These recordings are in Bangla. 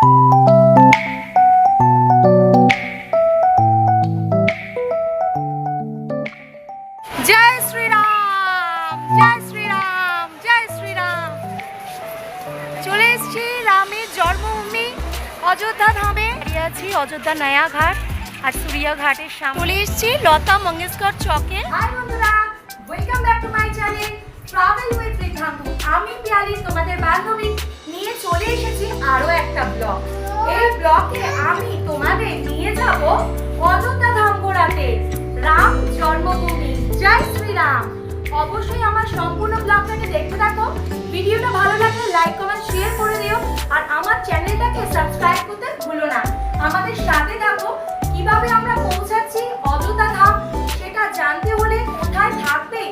জয় শ্রীরাম জয় শ্রীরাম জয় শ্রীরাম। চলে এসেছি রামের জন্মভূমি অযোধ্যা ধামে। আছি অযোধ্যা নয়া ঘাট আর ঘাটের সামনে। চলে এসেছি লতা মঙ্গেশকর চকে। হাই বন্ধুরা welcome back to my channel travel with রিধান্তু আমি পিয়ালি, তোমাদের বান্ধবী। নিয়ে চলে এসেছি আরও একটা ব্লগ এই ব্লগে আমি তোমাদের নিয়ে যাব অযোধ্যা ধাম ঘোরাতে রাম জন্মভূমি। জয় শ্রীরাম। অবশ্যই আমার সম্পূর্ণ ব্লগটাকে দেখতে থাকো। ভিডিওটা ভালো লাগলে লাইক কমেন্ট শেয়ার করে দিও। আর আমার চ্যানেলটাকে সাবস্ক্রাইব করতে ভুলো না। আমাদের সাথে থাকো। কীভাবে আমরা পৌঁছাচ্ছি অযোধ্যা ধাম, সেটা জানতে হলে কোথায় থাকবে,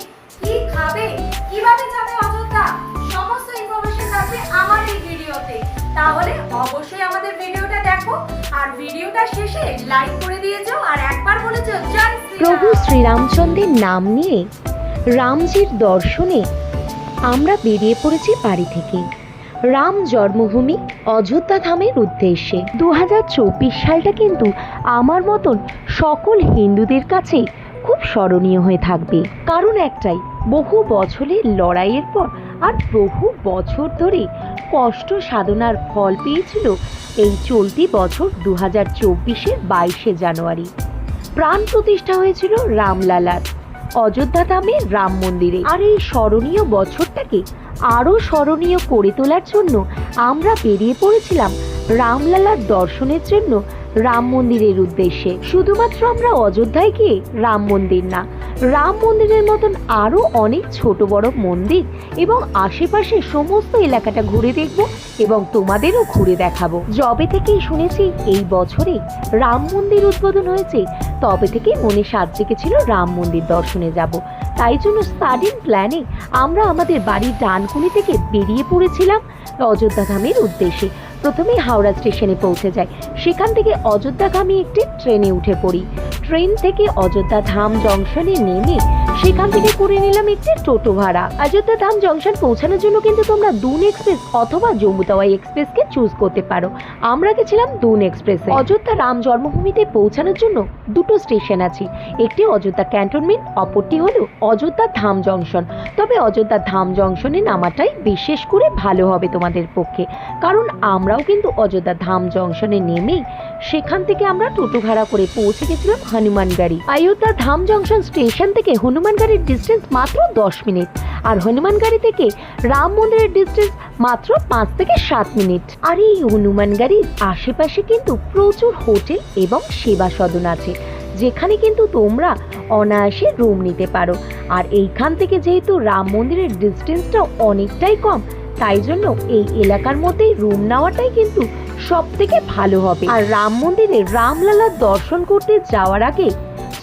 কি খাবে, কীভাবে যাবে অযোধ্যা? সমস্ত থাকবে আমার এই ভিডিওতে। তাহলে অবশ্যই আমাদের ভিডিওটা দেখো, আর ভিডিওটা শেষে লাইক করে দিয়েছ আর একবার বলেছ জয় শ্রীরাম। প্রভু শ্রীরামচন্দ্রের নাম নিয়ে রামজির দর্শনে আমরা বেরিয়ে পড়েছি বাড়ি থেকে। রাম জন্মভূমি অযোধ্যা ধামের উদ্দেশ্যে। দু হাজার চব্বিশ সালটা কিন্তু আমার মতন সকল হিন্দুদের কাছে খুব স্মরণীয় হয়ে থাকবে। কারণ একটাই, বহু বছরের লড়াইয়ের পর আর বহু বছর ধরে কষ্ট সাধনার ফল পেয়েছিল এই চলতি বছর দু হাজার চব্বিশের বাইশে জানুয়ারি। প্রাণ প্রতিষ্ঠা হয়েছিল রামলালার, অযোধ্যা ধামে রাম মন্দিরে। আর এই স্মরণীয় বছরটাকে আরও স্মরণীয় করে তোলার জন্য আমরা বেরিয়ে পড়েছিলাম রামলালার দর্শনের জন্য রাম মন্দিরের উদ্দেশ্যে। শুধুমাত্র আমরা অযোধ্যায় গিয়ে রাম মন্দির না রাম মন্দিরের মতন আরও অনেক ছোট বড় মন্দির এবং আশেপাশে সমস্ত এলাকাটা ঘুরে দেখব এবং তোমাদেরও ঘুরে দেখাবো। যবে থেকেই শুনেছি এই বছরে রাম মন্দির উদ্বোধন হয়েছে, তবে থেকেই মনে সাজ জেগেছিল রাম মন্দির দর্শনে যাব। তাই জন্য সাডেন প্ল্যানে আমরা আমাদের বাড়ির ডানকুনি থেকে বেরিয়ে পড়েছিলাম অযোধ্যা ধামের উদ্দেশ্যে। প্রথমেই হাওড়া স্টেশনে পৌঁছে যাই। সেখান থেকে অযোধ্যাগামী একটি ট্রেনে উঠে পড়ি। ট্রেন থেকে অযোধ্যা ধাম জংশনে নেমে সেখান থেকে করে নিলাম একটি টোটো ভাড়া। অযোধ্যা ধাম জংশন পৌঁছানোর জন্য কিন্তু তোমরা দুন এক্সপ্রেস অথবা জম্মুতাওয়াই এক্সপ্রেসকে চুজ করতে পারো। আমরা গেছিলাম দুন এক্সপ্রেসে। অযোধ্যা রাম জন্মভূমিতে পৌঁছানোর জন্য দুটো স্টেশন আছে। একটি অযোধ্যা ক্যান্টনমেন্ট, অপরটি হলো অযোধ্যা ধাম জংশন। তবে অযোধ্যা ধাম জংশনে নামাটাই বিশেষ করে ভালো হবে তোমাদের পক্ষে। কারণ আমরাও কিন্তু অযোধ্যা ধাম জংশনে নেমেই সেখান থেকে আমরা টোটো ভাড়া করে পৌঁছে গেছিলাম হনুমানগাড়ি অযোধ্যা ধাম জংশন স্টেশন থেকে হনুমানগাড়ির ডিস্টেন্স মাত্র দশ মিনিট। আর হনুমানগাড়ি থেকে রাম মন্দিরের ডিস্টেন্স মাত্র পাঁচ থেকে সাত মিনিট। আর এই হনুমানগাড়ির আশেপাশে কিন্তু প্রচুর হোটেল এবং সেবা সদন আছে। যেখানে কিন্তু তোমরা অনায়াসে রুম নিতে পারো। আর এইখান থেকে যেহেতু রাম মন্দিরের ডিস্টেন্সটা অনেকটাই কম তাই জন্য এই এলাকার মধ্যেই রুম নেওয়াটাই কিন্তু সব থেকে ভালো হবে। আর রাম মন্দিরে রামলালার দর্শন করতে যাওয়ার আগে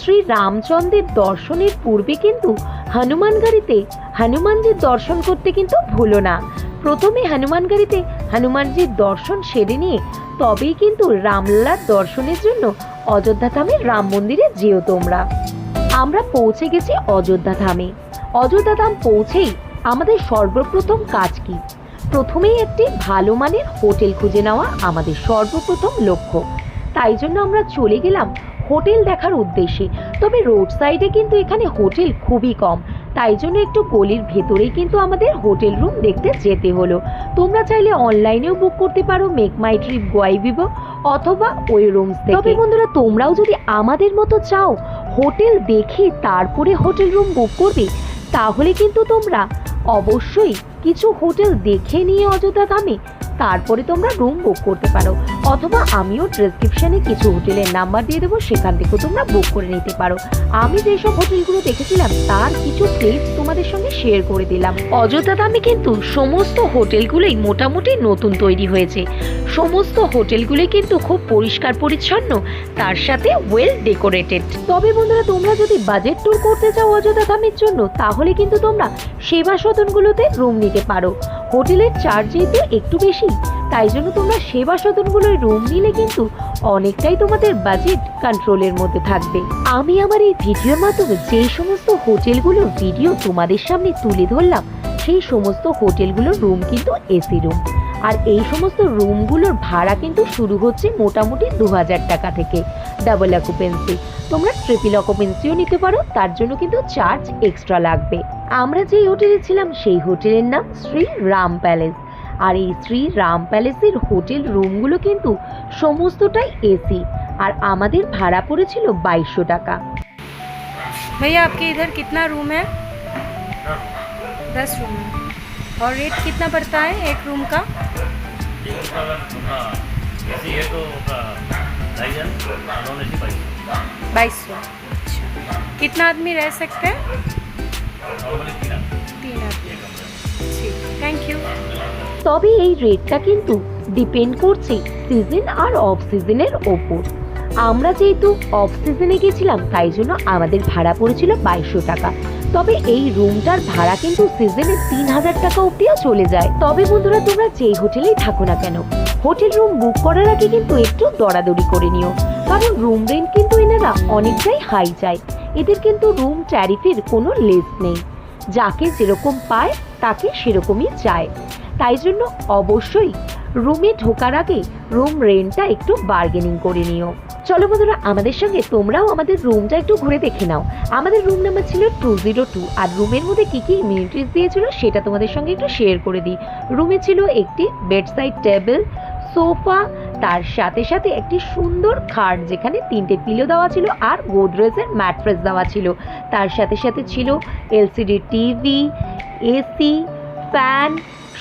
শ্রী রামচন্দ্রের দর্শনের পূর্বে কিন্তু হনুমানগাড়িতে, হনুমানজির দর্শন করতে কিন্তু ভুলো না। প্রথমে হনুমানগাড়িতে হনুমানজির দর্শন সেরে নিয়ে তবেই কিন্তু রামলালার দর্শনের জন্য অযোধ্যা ধামে রাম মন্দিরে যেও তোমরা। আমরা পৌঁছে গেছি অযোধ্যা ধামে। অযোধ্যা ধাম পৌঁছেই আমাদের সর্বপ্রথম কাজ কি? প্রথমেই একটি ভালো মানের হোটেল খুঁজে নেওয়া আমাদের সর্বপ্রথম লক্ষ্য। তাই জন্য আমরা চলে গেলাম হোটেল দেখার উদ্দেশ্যে। তবে রোড সাইডে কিন্তু এখানে হোটেল খুবই কম। তাই জন্য একটু গলির ভেতরেই কিন্তু আমাদের হোটেল রুম দেখতে যেতে হলো। তোমরা চাইলে অনলাইনেও বুক করতে পারো make my trip Goibibo অথবা ওই রুমস থেকে। তবে বন্ধুরা, তোমরাও যদি আমাদের মতো চাও হোটেল দেখে তারপরে হোটেল রুম বুক করবে, তাহলে কিন্তু তোমরা অবশ্যই কিছু হোটেল দেখে নিয়ে অযোধ্যা দামে, তারপরে তোমরা রুম বুক করতে পারো। অথবা আমিও ডেসক্রিপশনে কিছু হোটেলের নাম্বার দিয়ে দেবো, সেখান থেকেও তোমরা বুক করে নিতে পারো। আমি যেসব হোটেলগুলো দেখেছিলাম, তার কিছু প্লেস তোমাদের সঙ্গে শেয়ার করে দিলাম। অযোধ্যা দামে কিন্তু সমস্ত হোটেলগুলোই মোটামুটি নতুন তৈরি হয়েছে। সমস্ত হোটেলগুলোই কিন্তু খুব পরিষ্কার পরিচ্ছন্ন, তার সাথে ওয়েল ডেকোরেটেড তবে বন্ধুরা, তোমরা যদি বাজেট ট্যুর করতে চাও অযোধ্যা দামের জন্য, তাহলে কিন্তু তোমরা সেবা সদনগুলোতে রুম নিতে পারো। হোটেলের চার্জ যেহেতু একটু বেশি। তাই জন্য তোমরা সেবা সদনগুলোয় রুম নিলে কিন্তু অনেকটাই তোমাদের বাজেট কন্ট্রোলের মধ্যে থাকবে। আমি আমার এই ভিডিওর মাধ্যমে যেই সমস্ত হোটেলগুলোর ভিডিও তোমাদের সামনে তুলে ধরলাম, সেই সমস্ত হোটেলগুলোর রুম কিন্তু এসি রুম আর এই সমস্ত রুমগুলোর ভাড়া কিন্তু শুরু হচ্ছে মোটামুটি দু হাজার টাকা থেকে। ডাবল অকুপেন্সি তোমরা ট্রিপল অকুপেন্সিও নিতে পারো তার জন্য কিন্তু চার্জ এক্সট্রা লাগবে আমরা যেই হোটেলে ছিলাম সেই হোটেলের নাম শ্রী রাম প্যালেস আর এই শ্রী রাম প্যালেসের হোটেল রুমগুলো কিন্তু সমস্তটাই এসি আর আমাদের ভাড়া পড়েছিল বাইশশো টাকা भैया आपके इधर कितना रूम है दस रूम है और रेट कितना पड़ता है एक रूम का बाईस बाईस सौ अच्छा कितना आदमी रह सकते हैं नॉर्मली तीन आदमी तीन आदमी एक कमरे में ठीक थैंक यू তবে এই রেটটা কিন্তু ডিপেন্ড করছে সিজন আর অফ সিজনের ওপর আমরা যেহেতু অফ সিজনে গেছিলাম তাই জন্য আমাদের ভাড়া পড়েছিল বাইশশো টাকা তবে এই রুমটার ভাড়া কিন্তু সিজনে তিন হাজার টাকা অব্দিও চলে যায়। তবে বন্ধুরা, তোমরা যেই হোটেলেই থাকো না কেন, হোটেল রুম বুক করার আগে কিন্তু একটু দরাদরি করে নিও। কারণ রুম রেন্ট কিন্তু এনারা অনেকটাই হাই চায়। এদের কিন্তু রুম ট্যারিফের কোনো লেস নেই। যাকে যেরকম পায়, তাকে সেরকমই চায়। তাই জন্য অবশ্যই রুমে ঢোকার আগে রুম রেন্টটা একটু বার্গেনিং করে নিও। চলো বন্ধুরা, আমাদের সঙ্গে তোমরাও আমাদের রুমটা একটু ঘুরে দেখে নাও। আমাদের রুম নাম্বার ছিল টু জিরো টু আর রুমের মধ্যে কী কী ইমিউনিটিস দিয়েছিল সেটা তোমাদের সঙ্গে একটু শেয়ার করে দিই। রুমে ছিল একটি বেডসাইড টেবিল সোফা তার সাথে সাথে একটি সুন্দর খাট যেখানে তিনটে পিলো দেওয়া ছিল আর গোদরেজের ম্যাট্রেস দেওয়া ছিল। তার সাথে সাথে ছিল এলসিডি টিভি এসি ফ্যান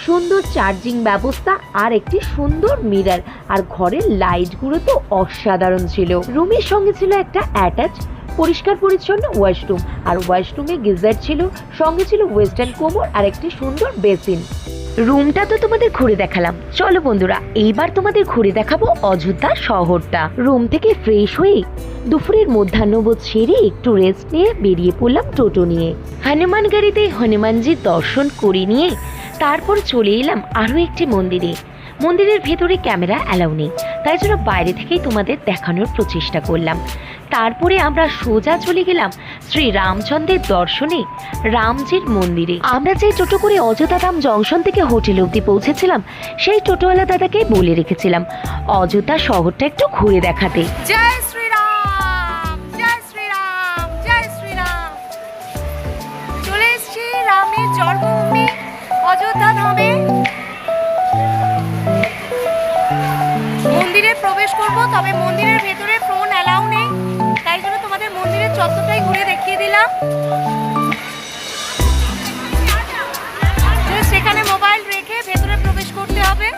সুন্দর চার্জিং ব্যবস্থা আর একটি সুন্দর মিরার আর ঘরের লাইটগুলো তো অসাধারণ ছিল। রুমের সঙ্গে ছিল একটা অ্যাটাচ পরিষ্কার পরিচ্ছন্ন ওয়াশরুম আর ওয়াশরুমে গিজার ছিল, সঙ্গে ছিল ওয়েস্টার্ন কোমর আর একটি সুন্দর বেসিন রুমটা তো তোমাদের ঘুরে দেখালাম। চলো বন্ধুরা, এইবার তোমাদের ঘুরে দেখাবো অযোধ্যা শহরটা। রুম থেকে ফ্রেশ হয়ে দুপুরের মধ্যাহ্নবোধ সেরে একটু রেস্ট নিয়ে বেরিয়ে পড়লাম টোটো নিয়ে। হনুমান গাড়িতে হনুমানজির দর্শন করে নিয়ে তারপর চলে এলাম আরও একটি মন্দিরে। মন্দিরের ভেতরে ক্যামেরা অ্যালাউ নেই, তাই জন্য বাইরে থেকেই তোমাদের দেখানোর প্রচেষ্টা করলাম। তারপরে আমরা সোজা চলে গেলাম শ্রী রামচন্দ্রের দর্শনে, রামজির মন্দিরে। আমরা যে টোটো করে অযোধ্যা ধাম জংশন থেকে হোটেল অবধি পৌঁছেছিলাম, সেই টোটোওয়ালা দাদাকে বলে রেখেছিলাম, অযোধ্যা শহরটা একটু ঘুরে দেখাতে। জয় শ্রীরাম, জয় জন্ম অযোধ্যা ধামে মন্দিরে প্রবেশ করব, তবে মন্দিরের ভেতরে ফোন অ্যালাউ নেই। তাই জন্য তোমাদের মন্দিরের চত্বরটাই ঘুরে দেখিয়ে দিলাম। সেখানে মোবাইল রেখে ভেতরে প্রবেশ করতে হবে।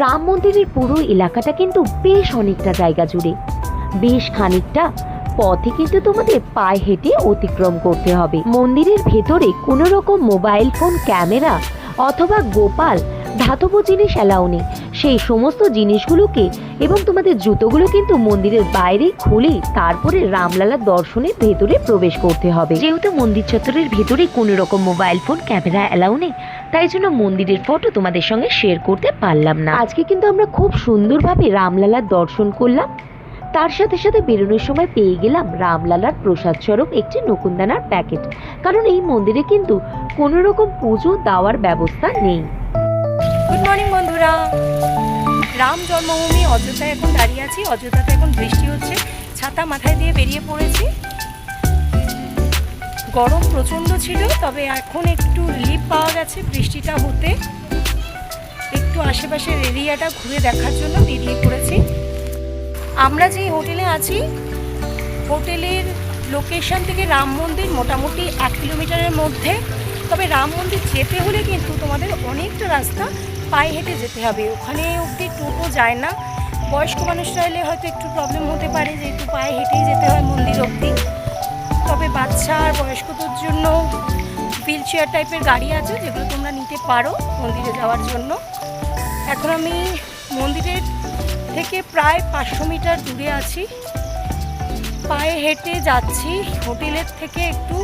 রাম মন্দিরের পুরো এলাকাটা কিন্তু বেশ অনেকটা জায়গা জুড়ে। বেশ খানিকটা পথে কিন্তু তোমাদের পায়ে হেঁটে অতিক্রম করতে হবে। মন্দিরের ভেতরে কোনো রকম মোবাইল ফোন, ক্যামেরা অথবা গোপাল, ধাতব জিনিস অ্যালাউ নেই। সেই সমস্ত জিনিসগুলোকে এবং তোমাদের জুতোগুলো কিন্তু মন্দিরের বাইরে খুলে তারপরে রামলালার দর্শনের ভেতরে প্রবেশ করতে হবে। যেহেতু মন্দির চত্বরের ভেতরে কোনো রকম মোবাইল ফোন, ক্যামেরা অ্যালাউ নেই তাই জন্য মন্দিরের ফটো তোমাদের সঙ্গে শেয়ার করতে পারলাম না। আজকে কিন্তু আমরা খুব সুন্দরভাবে রামলালার দর্শন করলাম। তার সাথে সাথে বেরোনোর সময় পেয়ে গেলাম রামলালার প্রসাদ স্বরূপ একটি নকুনদানার প্যাকেট কারণ এই মন্দিরে কিন্তু কোনো রকম পুজো দেওয়ার ব্যবস্থা নেই। গুড মর্নিং বন্ধুরা। রাম জন্মভূমি অযোধ্যায় এখন দাঁড়িয়ে আছি। অযোধ্যাতে এখন বৃষ্টি হচ্ছে। ছাতা মাথায় দিয়ে বেরিয়ে পড়েছি। গরম প্রচণ্ড ছিল, তবে এখন একটু রিলিফ পাওয়া গেছে বৃষ্টিটা হতে। একটু আশেপাশের এরিয়াটা ঘুরে দেখার জন্য বেরিয়ে পড়েছি। আমরা যে হোটেলে আছি, হোটেলের লোকেশন থেকে রাম মন্দির মোটামুটি এক কিলোমিটারের মধ্যে। তবে রাম মন্দির যেতে হলে কিন্তু তোমাদের অনেকটা রাস্তা পায়ে হেঁটে যেতে হবে। ওখানে অবধি টোটো যায় না। বয়স্ক মানুষরা এলে হয়তো একটু প্রবলেম হতে পারে, যেহেতু পায়ে হেঁটেই যেতে হয় মন্দির অবধি। তবে বাচ্চা আর বয়স্কদের জন্য হুইল চেয়ার টাইপের গাড়ি আছে যেগুলো তোমরা নিতে পারো মন্দিরে যাওয়ার জন্য। এখন আমি মন্দিরের থেকে প্রায় পাঁচশো মিটার দূরে আছি। পায়ে হেঁটে যাচ্ছি হোটেলের থেকে একটু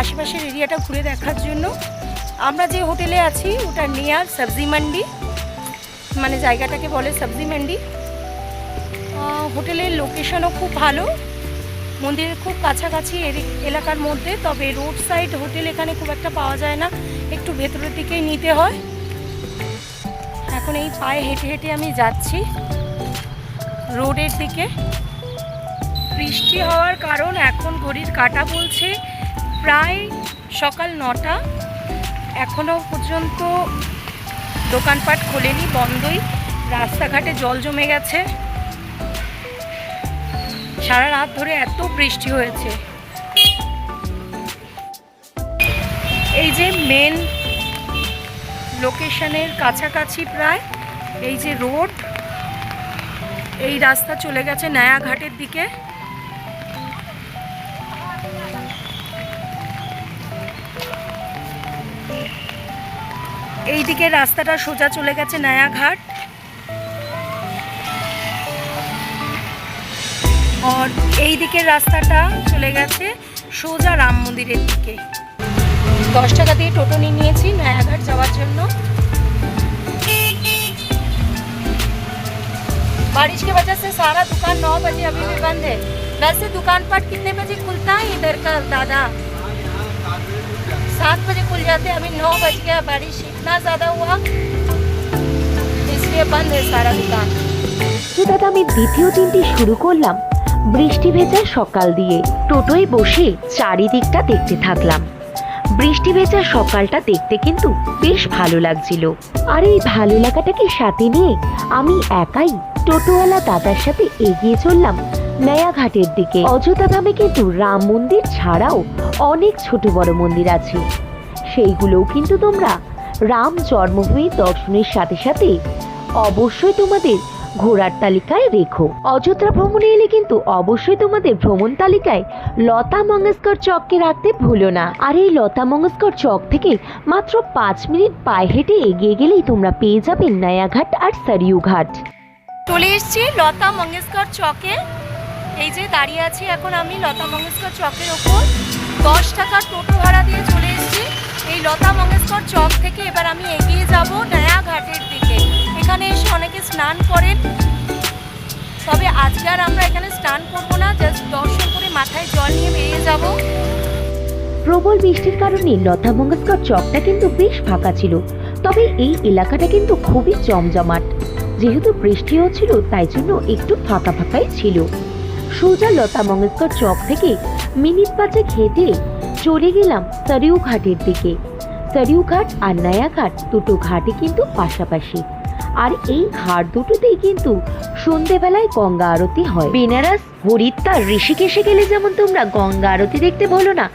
আশেপাশের এরিয়াটা ঘুরে দেখার জন্য। আমরা যে হোটেলে আছি ওটা নিয়ার সবজি মান্ডি মানে জায়গাটাকে বলে সবজি মান্ডি। হোটেলের লোকেশনও খুব ভালো। মন্দিরের খুব কাছাকাছি এলাকার মধ্যে, তবে রোড সাইড হোটেল এখানে খুব একটা পাওয়া যায় না। একটু ভেতরের দিকেই নিতে হয়। এখন এই পায়ে হেঁটে হেঁটে আমি যাচ্ছি রোডের দিকে। বৃষ্টি হওয়ার কারণ এখন ঘড়ির কাটা বলছে প্রায় সকাল নটা। এখনও পর্যন্ত দোকানপাট খোলেনি, বন্ধই। রাস্তাঘাটে জল জমে গেছে। সারা রাত ধরে এত বৃষ্টি হয়েছে। এই যে মেন লোকেশনের কাছাকাছি প্রায়, এই যে রোড এই রাস্তা চলে গেছে নয়াঘাটের দিকে। এই দিকে রাস্তাটা সোজা চলে গেছে নয়াঘাট আর এই দিকের রাস্তাটা চলে গেছে সোজা রাম মন্দিরের দিকে দশ টাকা দিয়ে টোটো নিয়ে নিয়েছি নয়াঘাট যাওয়ার জন্য बारिश की वजह से सारा दुकान नौ बजे अभी भी बंद है वैसे दुकान पाट कितने बजे खुलता है इधर का दादा सात बजे खुल जाते हैं अभी नौ बज गया बारिश इतना ज़्यादा हुआ इसलिए बंद है सारा दुकान হঠাৎ আমি দ্বিতীয় দিনটি শুরু করলাম বৃষ্টি ভেজা সকাল দিয়ে। টোটোয় বসে চারিদিকটা দেখতে থাকলাম। বৃষ্টি ভেজা সকালটা দেখতে কিন্তু বেশ ভালো লাগছিল। আর এই ভালো লাগাটাকে সাথে নিয়ে আমি একাই টোটোওয়ালা দাদার সাথে এগিয়ে চললাম নয়াঘাটের দিকে। অযোধ্যা ধামে কিন্তু রাম মন্দির ছাড়াও অনেক ছোট বড় মন্দির আছে। সেইগুলোও কিন্তু তোমরা রাম জন্মভূমি দর্শনের সাথে সাথে অবশ্যই তোমাদের ঘোরার তালিকায় রেখো। অযোধ্যা ভ্রমণে এলে কিন্তু অবশ্যই তোমাদের ভ্রমণ তালিকায় লতা মঙ্গেশকর চককে রাখতে ভুলো না। আর এই লতা মঙ্গেশকর চক থেকে মাত্র পাঁচ মিনিট পায়ে হেঁটে এগিয়ে গেলেই তোমরা পেয়ে যাবে নয়াঘাট আর সারিউ ঘাট চলে এসেছি লতা মঙ্গেশকর চকে। এই যে দাঁড়িয়ে আছি এখন আমি লতা মঙ্গেশকর চকের ওপর। দশ টাকার টোটো ভাড়া দিয়ে চলে এসেছি। এই লতা মঙ্গেশকর চক থেকে এবার আমি এগিয়ে যাব নয়া ঘাটের দিকে এখানে এসে অনেকে স্নান করেন। তবে আজকে আর আমরা এখানে স্নান করব না জাস্ট দর্শন করে মাথায় জল নিয়ে বেরিয়ে যাব। প্রবল বৃষ্টির কারণে লতা মঙ্গেশকর চকটা কিন্তু বেশ ফাঁকা ছিল। তবে এই এলাকাটা কিন্তু খুবই জমজমাট। যেহেতু বৃষ্টি হচ্ছিল তাই জন্য একটু ফাঁকা ফাঁকাই ছিল। সোজা লতা মঙ্গেশকর চক থেকে মিনিট পাঁচেক হেঁটে চলে গেলাম সরিউ ঘাটের দিকে। সরিউ ঘাট আর নয়া ঘাট দুটো ঘাটই কিন্তু পাশাপাশি। আর এই ঘাট দুটোতেই কিন্তু সন্ধেবেলায় গঙ্গা আরতি হয়। বেনারস, হরিদ্বার ঋষিকেশে গেলে যেমন তোমরা গঙ্গা আরতি দেখতে বলো না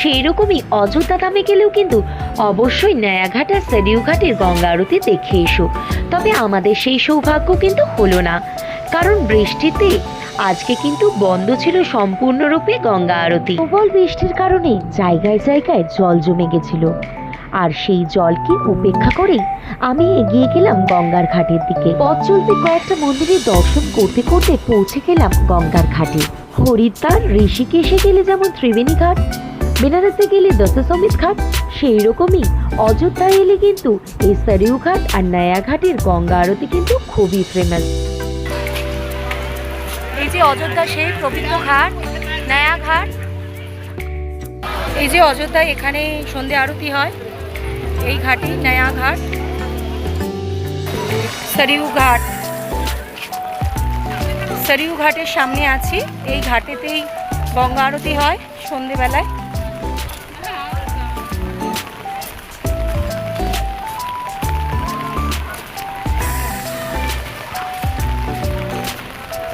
সেই রকমই অযোধ্যা ধামে গেলেও কিন্তু অবশ্যই নয়াঘাট আর ঘাটের গঙ্গা আরতি দেখে এসো। তবে আমাদের সেই সৌভাগ্য কিন্তু হলো না, কারণ বৃষ্টিতে আজকে কিন্তু বন্ধ ছিল সম্পূর্ণরূপে গঙ্গা আরতি। প্রবল বৃষ্টির কারণে জায়গায় জায়গায় জল জমে গেছিল। আর সেই জলকে উপেক্ষা করেই আমি এগিয়ে গেলাম গঙ্গার ঘাটের দিকে। পথ চলতে কয়েকটা মন্দিরের দর্শন করতে করতে পৌঁছে গেলাম গঙ্গার ঘাটে। হরিদ্বার, ঋষিকেশে গেলে যেমন ত্রিবেণী ঘাট, বেনারসে গেলে দশসমিত ঘাট সেই রকমই অযোধ্যায় এলে কিন্তু এই সরিউ ঘাট আর নয়া ঘাটের গঙ্গা আরতি কিন্তু খুবই ফেমাস এই যে অযোধ্যা সেই পবিত্র ঘাট, নয়া ঘাট। এই যে অযোধ্যায় এখানে সন্ধে আরতি হয়। এই ঘাটই নয়া ঘাট, সরিউ ঘাট। সরিউ ঘাটের সামনে আছি। এই ঘাটেতেই গঙ্গা আরতি হয় সন্ধেবেলায়।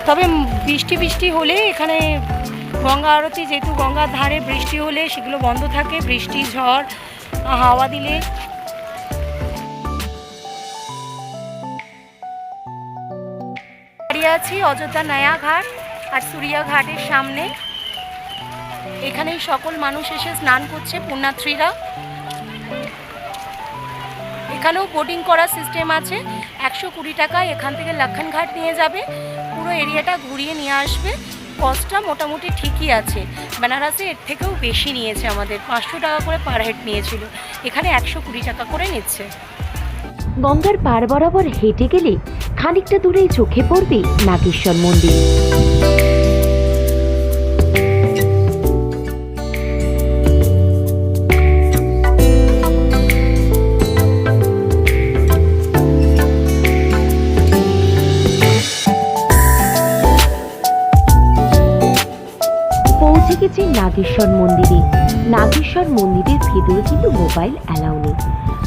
তবে বৃষ্টি বৃষ্টি হলে এখানে গঙ্গা আরতি, যেহেতু গঙ্গার ধারে বৃষ্টি হলে সেগুলো বন্ধ থাকে। বৃষ্টি, ঝড় হাওয়া দিলে? দাঁড়িয়ে আছি অযোধ্যা নয়া ঘাট আর সুরিয়া ঘাটের সামনে। এখানেই সকল মানুষ এসে স্নান করছে পুণ্যার্থীরা এখানেও বোটিং করার সিস্টেম আছে। একশো কুড়ি টাকায় এখান থেকে লক্ষণঘাট নিয়ে যাবে। পুরো এরিয়াটা ঘুরিয়ে নিয়ে আসবে। কস্টটা মোটামুটি ঠিকই আছে। বেনারসে এর থেকেও বেশি নিয়েছে আমাদের। পাঁচশো টাকা করে পার হেড নিয়েছিল। এখানে একশো কুড়ি টাকা করে নিচ্ছে। গঙ্গার পার বরাবর হেঁটে গেলে খানিকটা দূরেই চোখে পড়বে নাগেশ্বর মন্দির। নাগেশ্বর মন্দিরে। নাগেশ্বর মন্দিরের ভেতরে কিন্তু মোবাইল অ্যালাউ নেই।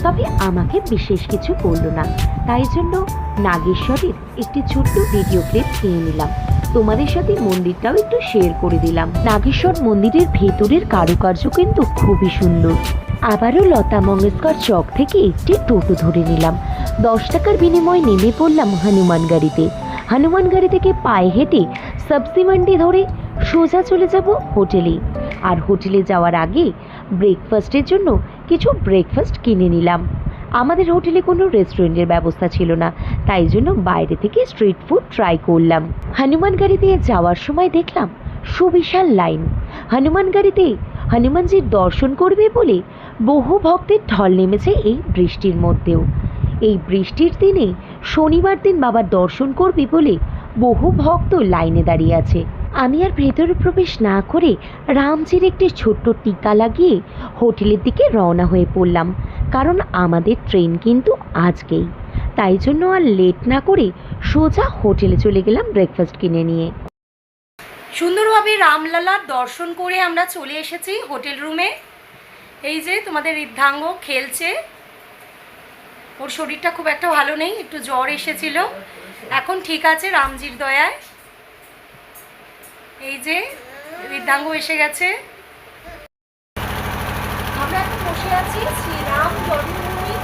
তবে আমাকে বিশেষ কিছু করল না। তাই জন্য নাগেশ্বরের একটি ছোট্ট ভিডিও ক্লিপ নিয়ে নিলাম। তোমাদের সাথে মন্দিরটাও একটু শেয়ার করে দিলাম। নাগেশ্বর মন্দিরের ভেতরের কারুকার্য কিন্তু খুবই সুন্দর। আবারও লতা মঙ্গেশকর চক থেকে একটি টোটো ধরে নিলাম। দশ টাকার বিনিময়ে নেমে পড়লাম হনুমান গাড়িতে হনুমান গাড়ি থেকে পায়ে হেঁটে সবজি মান্ডি ধরে সোজা চলে যাব হোটেলে। আর হোটেলে যাওয়ার আগে ব্রেকফাস্টের জন্য কিছু ব্রেকফাস্ট কিনে নিলাম। আমাদের হোটেলে কোনো রেস্টুরেন্টের ব্যবস্থা ছিল না, তাই জন্য বাইরে থেকে স্ট্রিট ফুড ট্রাই করলাম। হনুমান গাড়ি দিয়ে যাওয়ার সময় দেখলাম সুবিশাল লাইন। হনুমান গাড়িতে হনুমানজির দর্শন করবে বলে বহু ভক্তের ঢল নেমেছে এই বৃষ্টির মধ্যেও। এই বৃষ্টির দিনে শনিবার দিন বাবার দর্শন করবে বলে বহু ভক্ত লাইনে দাঁড়িয়ে আছে। আমি আর ভেতরে প্রবেশ না করে রামজির একটি ছোট্ট টিকা লাগিয়ে হোটেলের দিকে রওনা হয়ে পড়লাম, কারণ আমাদের ট্রেন কিন্তু আজকেই। তাই জন্য আর লেট না করে সোজা হোটেলে চলে গেলাম ব্রেকফাস্ট কিনে নিয়ে। সুন্দরভাবে রামলালার দর্শন করে আমরা চলে এসেছি হোটেল রুমে। এই যে তোমাদের ঋদ্ধাঙ্গ খেলছে। ওর শরীরটা খুব একটা ভালো নেই, একটু জ্বর এসেছিল। এখন ঠিক আছে রামজির দয়ায়। এই যে ঋদ্ধাঙ্গ এসে গেছে। আমরা এখন বসে আছি শ্রীরাম জন্মভূমি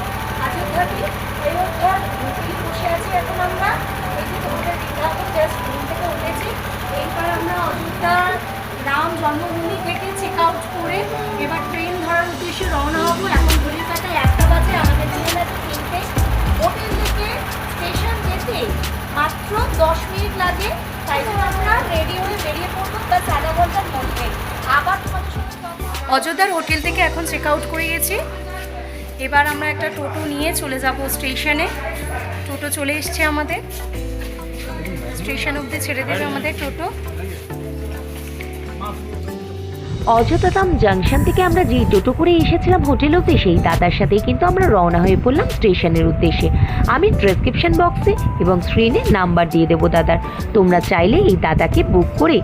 অযোধ্যাতে অযোধ্যার হোটেলে বসে আছি এখন আমরা। এই যে তোমাদের ঋদ্ধাঙ্গ জাস্ট ঘুম থেকে উঠেছি। এইবার আমরা অযোধ্যার রাম জন্মভূমি থেকে চেক আউট করে এবার ট্রেন ধরার উদ্দেশ্যে রওনা হব। এখন ঘড়ির কাটায় একটা বাজে, আমাদের ট্রেন আছে তিনটে। হোটেল থেকে স্টেশন যেতে মাত্র দশ মিনিট লাগে। অযোধ্যার হোটেল থেকে এখন চেক আউট করে গেছি। এবার আমরা একটা টোটো নিয়ে চলে যাব স্টেশনে টোটো চলে এসছে আমাদের। স্টেশন অব্দি ছেড়ে দেবে আমাদের টোটো। অযোধ্যাধাম জাংশন থেকে আমরা যে টোটো করে এসেছিলাম হোটেল অব্দি সেই দাদার সাথেই কিন্তু আমরা রওনা হয়ে পড়লাম স্টেশনের উদ্দেশ্যে। আমি ডেসক্রিপশন বক্সে এবং স্ক্রিনে নাম্বার দিয়ে দেবো দাদার। তোমরা চাইলে এই দাদাকে বুক করে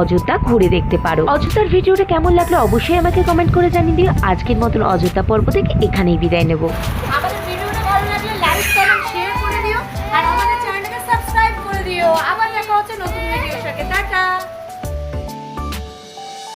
অযোধ্যা ঘুরে দেখতে পারো। অযোধ্যার ভিডিওটা কেমন লাগল অবশ্যই আমাকে কমেন্ট করে জানিয়ে দিও। আজকের মতন অযোধ্যা পর্ব থেকে এখানেই বিদায় নেব। আবার দেখা হচ্ছে নতুন